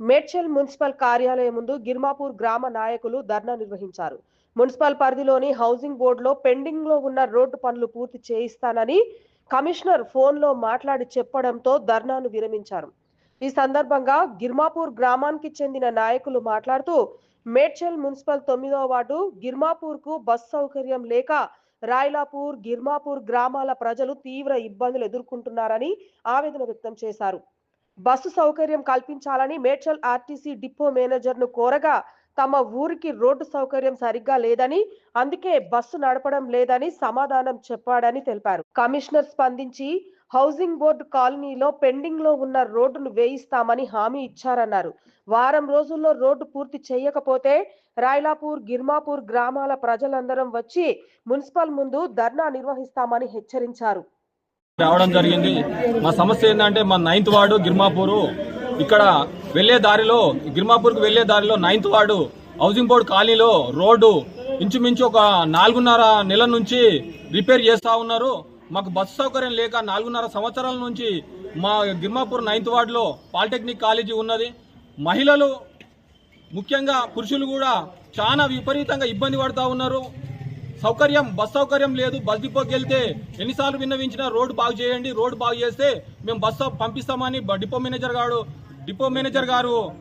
Medchal municipal కార్యాలయం ముందు గిర్మాపూర్ గ్రామ నాయకులు ధర్నా నిర్వహించారు. మున్సిపల్ పరిధిలోని హౌసింగ్ బోర్డులో పెండింగ్లో ఉన్న రోడ్డు పనులు పూర్తి చేయిస్తానని కమిషనర్ ఫోన్లో మాట్లాడి చెప్పడంతో ధర్నాను విరమించారు. ఈ సందర్భంగా గిర్మాపూర్ గ్రామానికి చెందిన నాయకులు మాట్లాడుతూ మేడ్చల్ మున్సిపల్ తొమ్మిదవ వార్డు గిర్మాపూర్కు బస్ సౌకర్యం లేక రాయలాపూర్ గిర్మాపూర్ గ్రామాల ప్రజలు తీవ్ర ఇబ్బందులు ఎదుర్కొంటున్నారని ఆవేదన వ్యక్తం చేశారు. బస్సు సౌకర్యం కల్పించాలని మేడ్చల్ ఆర్టీసీ డిపో మేనేజర్ను కోరగా తమ ఊరికి రోడ్డు సౌకర్యం సరిగ్గా లేదని అందుకే బస్సు నడపడం లేదని సమాధానం చెప్పాడని తెలిపారు. కమిషనర్ స్పందించి హౌసింగ్ బోర్డు కాలనీలో పెండింగ్లో ఉన్న రోడ్డును వేయిస్తామని హామీ ఇచ్చారన్నారు. వారం రోజుల్లో రోడ్డు పూర్తి చేయకపోతే రాయలాపూర్ గిర్మాపూర్ గ్రామాల ప్రజలందరం వచ్చి మున్సిపల్ ముందు ధర్నా నిర్వహిస్తామని హెచ్చరించారు. రావడం జరిగింది. మా సమస్య ఏంటంటే మా నైన్త్ వార్డు గిర్మాపూరు. ఇక్కడ వెళ్ళే దారిలో గిర్మాపూర్కి వెళ్ళే దారిలో నైన్త్ వార్డు హౌసింగ్ బోర్డు కాలనీలో రోడ్డు ఇంచుమించు ఒక నాలుగున్నర నెల నుంచి రిపేర్ చేస్తా ఉన్నారు. మాకు బస్సు సౌకర్యం లేక నాలుగున్నర సంవత్సరాల నుంచి మా గిర్మాపూర్ నైన్త్ వార్డులో పాలిటెక్నిక్ కాలేజీ ఉన్నది. మహిళలు ముఖ్యంగా పురుషులు కూడా చాలా విపరీతంగా ఇబ్బంది పడతా ఉన్నారు. సౌకర్యం బస్ సౌకర్యం లేదు. బస్ డిపోకి వెళ్తే ఎన్నిసార్లు విన్నవించినా రోడ్డు బాగు చేయండి రోడ్డు బాగు చేస్తే మేము బస్సు పంపిస్తామని డిపో మేనేజర్ గారు డిపో మేనేజర్ గారు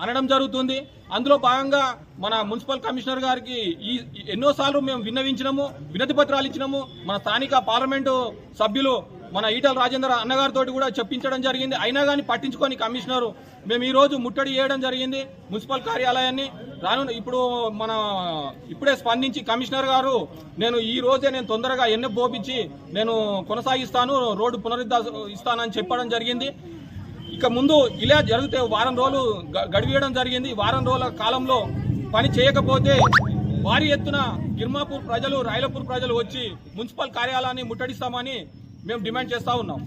అనడం జరుగుతుంది. అందులో భాగంగా మన మున్సిపల్ కమిషనర్ గారికి ఈ ఈ- ఎన్నోసార్లు మేము విన్నవించినాము వినతి పత్రాలు ఇచ్చినాము. మన స్థానిక పార్లమెంటు సభ్యులు మన ఈటల రాజేంద్ర అన్నగారితో కూడా చెప్పించడం జరిగింది. అయినా కానీ పట్టించుకొని కమిషనరు. మేము ఈ రోజు ముట్టడి చేయడం జరిగింది మున్సిపల్ కార్యాలయాన్ని. రాను ఇప్పుడు మన ఇప్పుడే స్పందించి కమిషనర్ గారు నేను ఈ రోజే నేను తొందరగా ఎన్ని పోపించి నేను కొనసాగిస్తాను రోడ్డు పునరుద్ధ ఇస్తానని చెప్పడం జరిగింది. ఇక ముందు ఇలా జరిగితే వారం రోజులు గ- గడివేయడం జరిగింది. వారం రోజుల కాలంలో పని చేయకపోతే భారీ ఎత్తున గిర్మాపూర్ ప్రజలు రాయలపూర్ ప్రజలు వచ్చి మున్సిపల్ కార్యాలయాన్ని ముట్టడిస్తామని మేము డిమాండ్ చేస్తా ఉన్నాం.